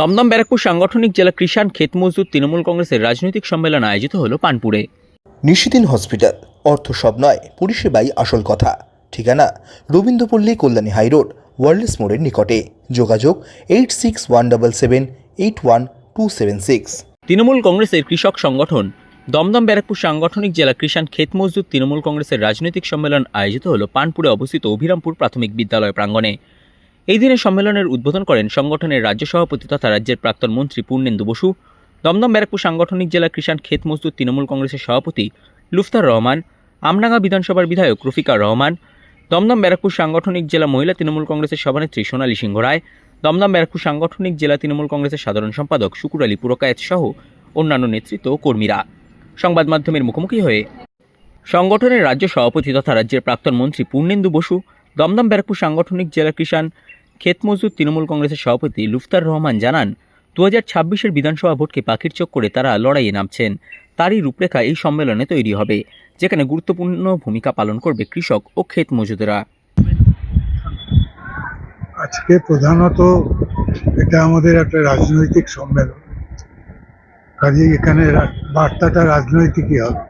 দমদম ব্যারাকপুর সাংগঠনিক জেলা কৃষাণ ক্ষেত মজদুর তৃণমূল কংগ্রেসের রাজনৈতিক সম্মেলন আয়োজিত হলো পানপুরে। নিশিদিন হসপিটাল অর্থ সব নয় পরিষেবাই আসল কথা। ঠিকানা রবীন্দ্রপল্লী কল্যাণী হাইরোড ওয়ার্ল্ডস মোড়ের নিকটে। যোগাযোগ eight six one double seven eight one two seven six. Trinamool কংগ্রেসের কৃষক সংগঠন দমদম ব্যারাকপুর সাংগঠনিক জেলা কৃষাণ ক্ষেত মজদুর তৃণমূল কংগ্রেসের রাজনৈতিক সম্মেলন আয়োজিত হলো পানপুরে অবস্থিত অভিরামপুর প্রাথমিক বিদ্যালয় প্রাঙ্গণে। এই দিনে সম্মেলনের উদ্বোধন করেন সংগঠনের রাজ্য সভাপতি তথা রাজ্যের প্রাক্তন মন্ত্রী পূর্ণেন্দু বসু, দমদম ব্যারাকপুর সাংগঠনিক জেলা কৃষাণ ক্ষেত মজদুর তৃণমূল কংগ্রেসের সভাপতি লুফতার রহমান, আমডাঙ্গা বিধানসভার বিধায়ক রফিকা রহমান, দমদম ব্যারাকপুর সাংগঠনিক জেলা মহিলা তৃণমূল কংগ্রেসের সভানেত্রী সোনালী সিংহ রায়, দমদম ব্যারাকপুর সাংগঠনিক জেলা তৃণমূল কংগ্রেসের সাধারণ সম্পাদক শুকুর আলী পুরকায়েত সহ অন্যান্য নেতৃত্ব কর্মীরা। সংবাদ মাধ্যমের মুখোমুখি হয়ে সংগঠনের রাজ্য সভাপতি তথা রাজ্যের প্রাক্তন মন্ত্রী পূর্ণেন্দু বসু, দমদম ব্যারাকপুর সাংগঠনিক জেলা কিষাণ ক্ষেত মজদুর তৃণমূল কংগ্রেসের সভাপতি লুফতার রহমান জানান দু হাজার ছাব্বিশের বিধানসভা ভোটকে পাখির চোখ করে তারা লড়াইয়ে নামছেন। তারই রূপরেখা এই সম্মেলনে তৈরি হবে, যেখানে গুরুত্বপূর্ণ ভূমিকা পালন করবে কৃষক ও ক্ষেত মজুদরা আজকে প্রধানত এটা আমাদের একটা রাজনৈতিক সম্মেলন। কাজে এখানে বার্তাটা রাজনৈতিকই হবে।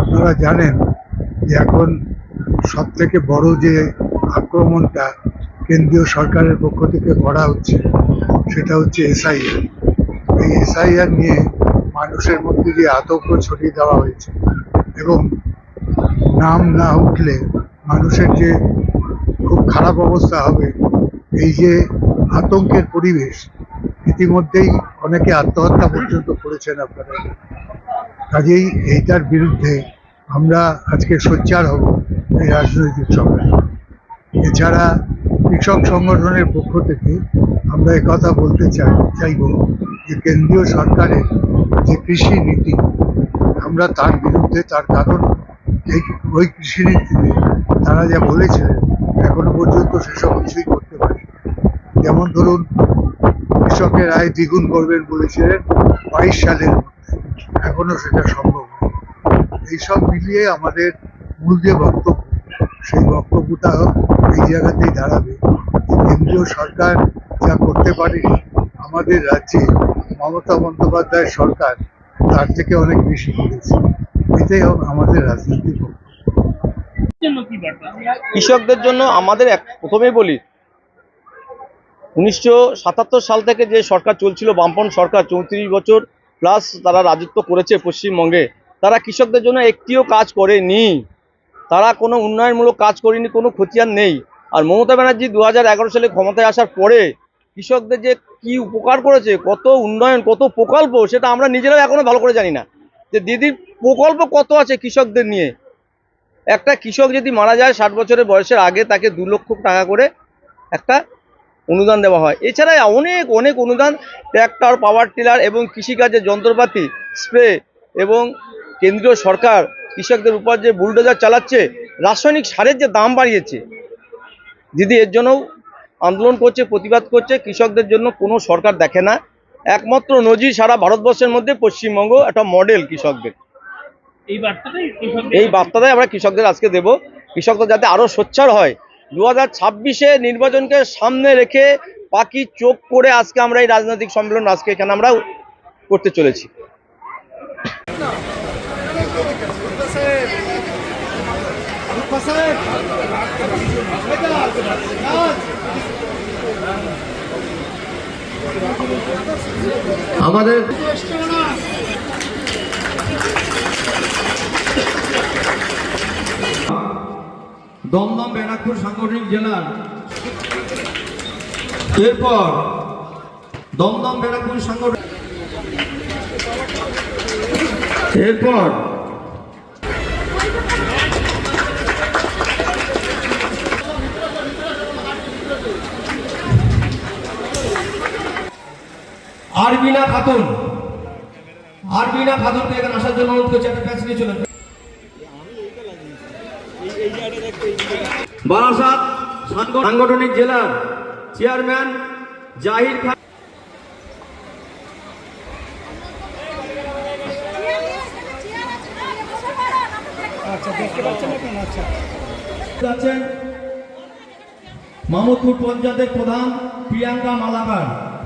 আপনারা জানেন যে এখন সব থেকে বড় যে আক্রমণটা কেন্দ্রীয় সরকারের পক্ষ থেকে করা হচ্ছে, সেটা হচ্ছে এসআইআর এই এসআইআর নিয়ে মানুষের মধ্যে যে আতঙ্ক ছড়িয়ে দেওয়া হয়েছে এবং নাম না উঠলে মানুষের যে খুব খারাপ অবস্থা হবে, এই যে আতঙ্কের পরিবেশ, ইতিমধ্যেই অনেকে আত্মহত্যা পর্যন্ত করেছেন আপনারা। কাজেই এইটার বিরুদ্ধে আমরা আজকে সোচ্চার হব এই রাজনৈতিক সম্মেলন এছাড়া কৃষক সংগঠনের পক্ষ থেকে আমরা কথা বলতে চাই, চাইব যে কেন্দ্রীয় সরকারের যে কৃষি নীতি, আমরা তার বিরুদ্ধে, তার কারণ এই ওই কৃষি নীতিতে তারা যা বলেছিলেন এখনও পর্যন্ত সেসব কিছুই করতে পারে যেমন ধরুন, কৃষকের আয় দ্বিগুণ করবেন বলেছিলেন বাইশ সালের মধ্যে, এখনও সেটা সম্ভব এইসব মিলিয়ে আমাদের মূল যে বক্তব্য সেই বক্তব্যটা এই জায়গাতেই দাঁড়াবে। কেন্দ্রীয় সরকার যা করতে পারেনি আমাদের রাজ্যে মমতা বন্দ্যোপাধ্যায়ের সরকার তার থেকে অনেক বেশি করেছে। এটাই আমাদের রাজনৈতিক কৃষকদের জন্য আমাদের এক প্রথমেই বলি, উনিশশো সাতাত্তর সাল থেকে যে সরকার চলছিল, বামপন সরকার চৌত্রিশ বছর প্লাস তারা রাজত্ব করেছে পশ্চিমবঙ্গে, তারা কৃষকদের জন্য একটিও কাজ করেনি। তারা কোনো উন্নয়নমূলক কাজ করেনি, কোনো খতিয়ান নেই। আর মমতা ব্যানার্জি দু হাজার এগারো সালে ক্ষমতায় আসার পরে কৃষকদের যে কি উপকার করেছে, কত উন্নয়ন, কত প্রকল্প, সেটা আমরা নিজেরাও এখনও ভালো করে জানি না। যে দিদির প্রকল্প কত আছে কৃষকদের নিয়ে? একটা কৃষক যদি মারা যায় ষাট বছরের বয়সের আগে, তাকে দু লক্ষ টাকা করে একটা অনুদান দেওয়া হয়। এছাড়া অনেক অনেক অনুদান, ট্র্যাক্টর, পাওয়ার টিলার এবং কৃষিকাজের যন্ত্রপাতি, স্প্রে এবং কেন্দ্রীয় সরকার কৃষকদের উপর যে বুলডোজার চালাচ্ছে রাসায়নিক সারের যে দাম বাড়িয়েছে দিদি এর জন্যও আন্দোলন করছে প্রতিবাদ করছে কৃষকদের জন্য কোনো সরকার দেখে না। একমাত্র নজির সারা ভারতবর্ষের মধ্যে পশ্চিমবঙ্গ একটা মডেল কৃষকদের। এই বার্তাটাই আমরা কৃষকদের আজকে দেব। কৃষকদের যাতে আরও সোচ্চার হয়। দু হাজার ছাব্বিশে নির্বাচনকে সামনে রেখে পাখি চোখ করে আজকে আমরা এই রাজনৈতিক সম্মেলন আজকে এখানে আমরা করতে চলেছি। আমাদের দমদম ব্যারাকপুর সাংগঠনিক জেলার। এরপর দমদম ব্যারাকপুর সাংগঠনিক এরপর আরবিনা খাতুন। আরবিনা খাতুনকে এখানে আসার জন্য অনুরোধ করছি, একটা প্যাচ নিয়ে চলে বারাসাত সাংগঠনিক জেলার চেয়ারম্যান জাহির খান আছেন মামুদপুর পঞ্চায়েতের প্রধান প্রিয়াঙ্কা মালাকার।